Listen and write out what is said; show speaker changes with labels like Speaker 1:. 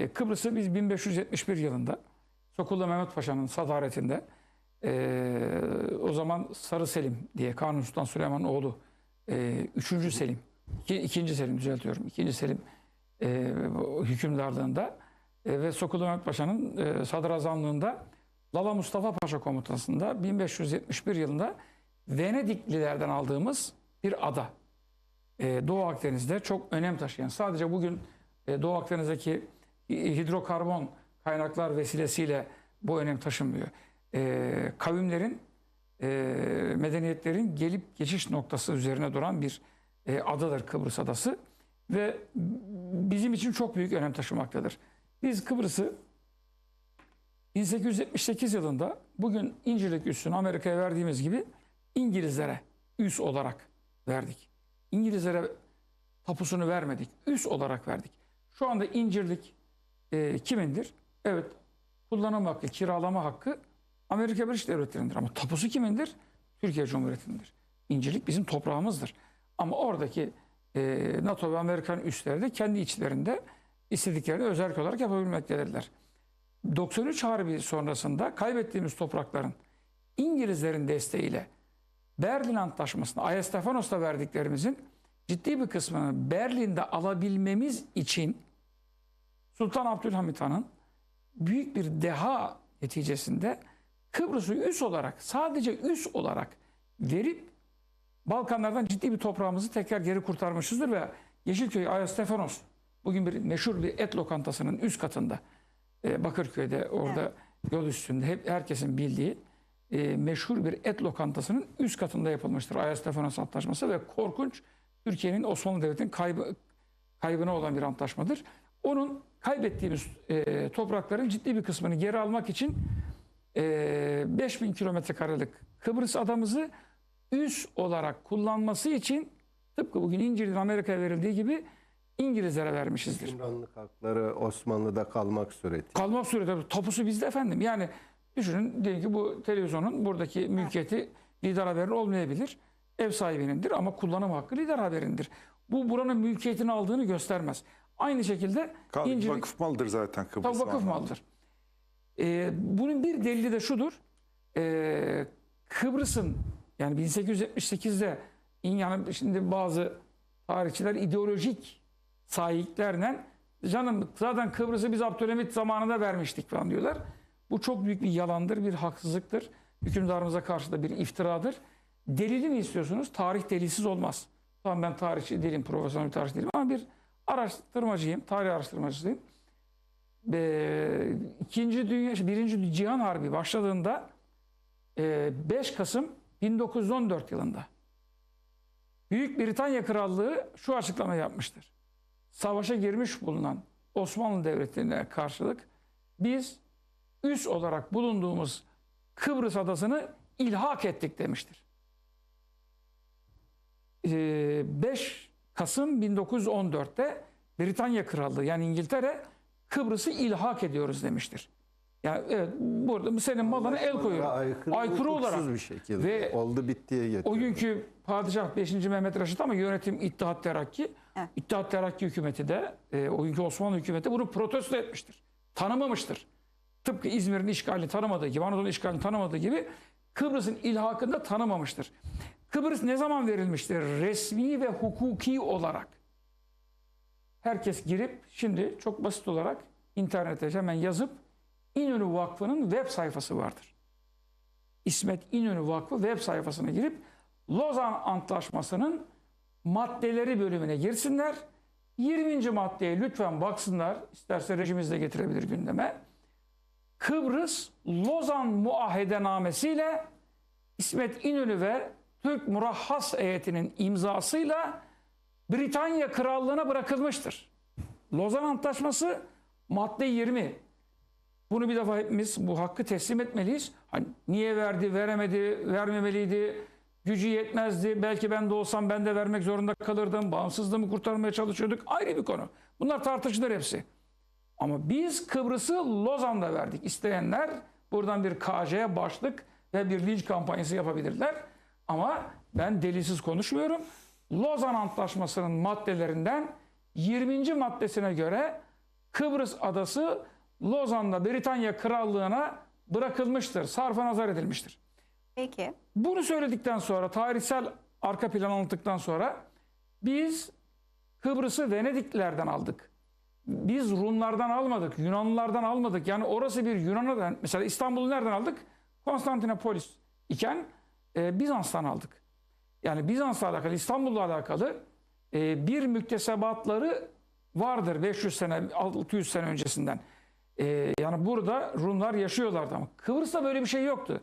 Speaker 1: E, Kıbrıs'ı biz 1571 yılında Sokullu Mehmet Paşa'nın sadaretinde e, o zaman Sarı Selim diye Kanuni Sultan Süleyman'ın oğlu e, 3. Selim, iki, ikinci Selim düzeltiyorum. 2. Selim e, hükümdarlığında e, ve Sokullu Mehmet Paşa'nın e, sadrazamlığında Lala Mustafa Paşa komutasında 1571 yılında Venediklilerden aldığımız bir ada. E, Doğu Akdeniz'de çok önem taşıyan sadece bugün e, Doğu Akdeniz'deki hidrokarbon kaynaklar vesilesiyle bu önem taşınmıyor. E, kavimlerin, e, medeniyetlerin gelip geçiş noktası üzerine duran bir e, adadır Kıbrıs Adası ve bizim için çok büyük önem taşımaktadır. Biz Kıbrıs'ı 1878 yılında bugün İncirlik üssünü Amerika'ya verdiğimiz gibi İngilizlere üs olarak verdik. İngilizlere tapusunu vermedik. Üs olarak verdik. Şu anda İncirlik e, kimindir? Evet kullanım hakkı, kiralama hakkı Amerika Birleşik Devletleri'ndir. Ama tapusu kimindir? Türkiye Cumhuriyeti'ndir. İncirlik bizim toprağımızdır. Ama oradaki e, NATO ve Amerikan üsleri de kendi içlerinde istediklerini özellik olarak yapabilmektedirler. 93 Harbi sonrasında kaybettiğimiz toprakların İngilizlerin desteğiyle Berlin Antlaşması'na Ayestefanos'ta verdiklerimizin ciddi bir kısmını Berlin'de alabilmemiz için Sultan Abdülhamit Han'ın büyük bir deha neticesinde Kıbrıs'ı üs olarak sadece üs olarak verip Balkanlardan ciddi bir toprağımızı tekrar geri kurtarmışızdır ve Yeşilköy Ayastefanos bugün bir meşhur bir et lokantasının üst katında e, Bakırköy'de orada yol üstünde hep herkesin bildiği e, meşhur bir et lokantasının üst katında yapılmıştır. Ayastefanos Antlaşması ve korkunç Türkiye'nin Osmanlı Devleti'nin kaybı, kaybına olan bir antlaşmadır. Onun kaybettiğimiz e, toprakların ciddi bir kısmını geri almak için e, 5000 kilometre karelik Kıbrıs adamızı üs olarak kullanması için tıpkı bugün İncir'in Amerika'ya verildiği gibi İngilizlere vermişizdir.
Speaker 2: Hükümranlık hakları Osmanlı'da kalmak suretiyle.
Speaker 1: Kalmak suretiyle tapusu bizde efendim. Yani düşünün diyelim ki bu televizyonun buradaki mülkiyeti lider haberin olmayabilir. Ev sahibinindir ama kullanım hakkı lider haberindir. Bu buranın mülkiyetini aldığını göstermez. Aynı şekilde
Speaker 3: Kal-
Speaker 1: İncirlik
Speaker 3: Vakıf malıdır zaten Kıbrıs.
Speaker 1: Tabii vakıf
Speaker 3: zamanında.
Speaker 1: malıdır. Ee, bunun bir delili de şudur. Ee, Kıbrıs'ın yani 1878'de yani şimdi bazı tarihçiler ideolojik sahiplerle canım zaten Kıbrıs'ı biz Abdülhamit zamanında vermiştik falan diyorlar. Bu çok büyük bir yalandır, bir haksızlıktır. Hükümdarımıza karşı da bir iftiradır. Delili mi istiyorsunuz? Tarih delilsiz olmaz. Tamam ben tarihçi değilim, profesyonel bir tarihçi değilim ama bir araştırmacıyım, tarih araştırmacısıyım. Ee, İkinci Dünya, Birinci Cihan Harbi başladığında e, 5 Kasım 1914 yılında Büyük Britanya Krallığı şu açıklama yapmıştır. Savaşa girmiş bulunan Osmanlı Devleti'ne karşılık biz üs olarak bulunduğumuz Kıbrıs adasını ilhak ettik demiştir. Ee, 5 Kasım 1914'te Britanya Krallığı yani İngiltere Kıbrıs'ı ilhak ediyoruz demiştir. Yani evet burada senin malına el koyuyor.
Speaker 2: Aykırı,
Speaker 1: Aykırı olarak
Speaker 2: bir şekilde
Speaker 1: ve
Speaker 2: oldu bittiye getiriyor.
Speaker 1: o günkü padişah 5. Mehmet Reşit ama yönetim İttihat Terakki.
Speaker 4: Evet.
Speaker 1: İttihat Terakki hükümeti de e, o günkü Osmanlı hükümeti bunu protesto etmiştir. Tanımamıştır. Tıpkı İzmir'in işgalini tanımadığı gibi, Anadolu işgalini tanımadığı gibi Kıbrıs'ın ilhakında tanımamıştır. Kıbrıs ne zaman verilmiştir? Resmi ve hukuki olarak. Herkes girip şimdi çok basit olarak internete hemen yazıp İnönü Vakfı'nın web sayfası vardır. İsmet İnönü Vakfı web sayfasına girip Lozan Antlaşması'nın maddeleri bölümüne girsinler. 20. maddeye lütfen baksınlar. İsterse rejimiz de getirebilir gündeme. Kıbrıs Lozan Muahedenamesiyle İsmet İnönü ve Türk Murahhas heyetinin imzasıyla Britanya Krallığı'na bırakılmıştır. Lozan Antlaşması madde 20. Bunu bir defa hepimiz bu hakkı teslim etmeliyiz. Hani niye verdi, veremedi, vermemeliydi, gücü yetmezdi. Belki ben de olsam ben de vermek zorunda kalırdım. Bağımsızlığımı kurtarmaya çalışıyorduk. Ayrı bir konu. Bunlar tartışılır hepsi. Ama biz Kıbrıs'ı Lozan'da verdik. İsteyenler buradan bir KJ'ye başlık ve bir linç kampanyası yapabilirler. Ama ben delilsiz konuşmuyorum. Lozan Antlaşması'nın maddelerinden 20. maddesine göre Kıbrıs adası Lozan'da Britanya Krallığı'na bırakılmıştır. Sarfa nazar edilmiştir.
Speaker 3: Peki.
Speaker 1: Bunu söyledikten sonra tarihsel arka plan anlattıktan sonra biz Kıbrıs'ı Venediklilerden aldık. Biz Rumlardan almadık, Yunanlılardan almadık. Yani orası bir Yunan'dan mesela İstanbul'u nereden aldık? Konstantinopolis iken e, Bizans'tan aldık. Yani Bizans'la alakalı, İstanbul'la alakalı e, bir müktesebatları vardır 500 sene, 600 sene öncesinden. E, yani burada Rumlar yaşıyorlardı ama Kıbrıs'ta böyle bir şey yoktu.